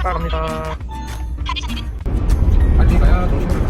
출발합니다. 빨리 가야 조심을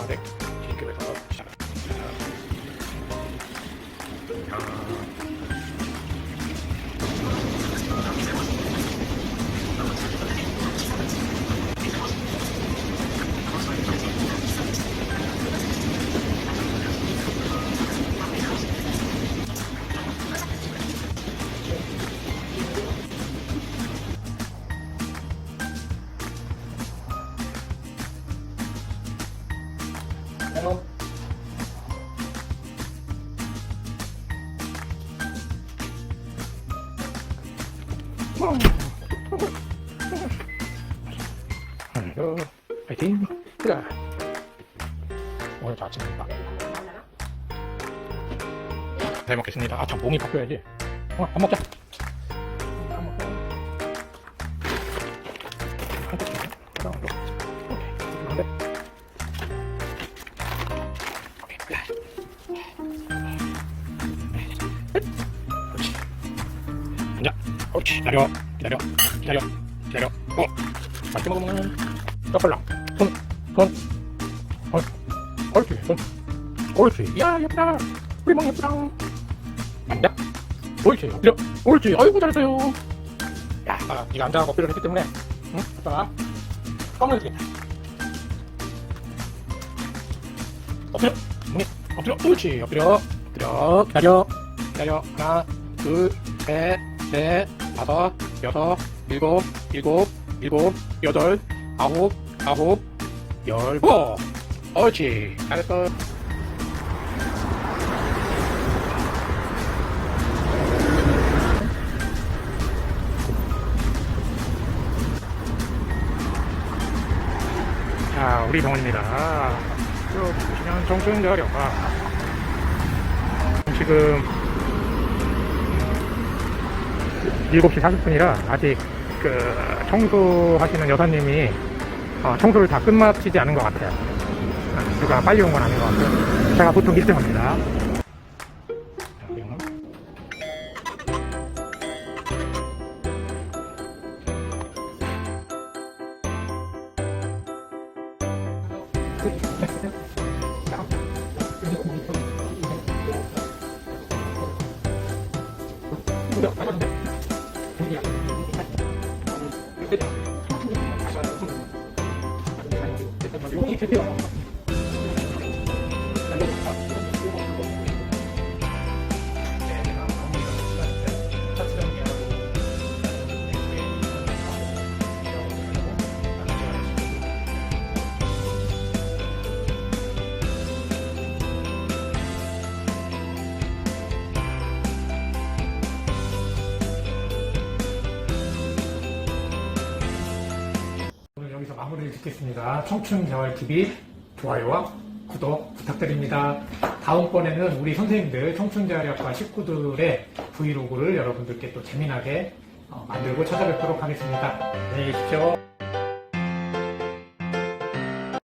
받습니다. 마렉 진급에서 시 어, 파이팅! 자, 오늘 저 아침입니다. 잘 먹겠습니다. 아, 참, 몸이 바뀌어야지. 어, 밥 먹자. 밥 먹자. 한 대. 하나, 앉아. 옳지. 기다려. 기다려. 기다려. 기다려. 어. 맛있게 먹으면 떡벌랑. 손. 손. 손. 옳지. 손. 옳지. 야, 예쁘다. 우리 멍 예쁘다. 앉아. 옳지. 엎드려. 옳지. 아이고, 잘했어요. 야, 아, 네가 앉아서 엎드려 했기 때문에. 응? 껌을 주겠다. 엎드려. 멍에. 엎드려. 옳지. 엎드려. 엎드려. 기다려. 기다려. 하나, 둘, 셋, 넷, 다섯, 여섯, 일곱, 일곱, 일곱, 여덟, 아홉, 아홉, 열고. 옳지. 잘했어. 자, 우리 병원입니다. 쭉 보시면 정신자료가 지금 7시 40분이라 아직 그 청소하시는 여사님이 어, 청소를 다 끝마치지 않은 것 같아요. 아, 누가 빨리 온 건 아닌 것 같고요. 제가 보통 1등합니다. 오늘 여기서 마무리를 짓겠습니다. 청춘재활TV 좋아요와 구독 부탁드립니다. 다음번에는 우리 선생님들 청춘재활학과 식구들의 브이로그를 여러분들께 또 재미나게 어, 만들고 찾아뵙도록 하겠습니다. 안녕히 계십시오.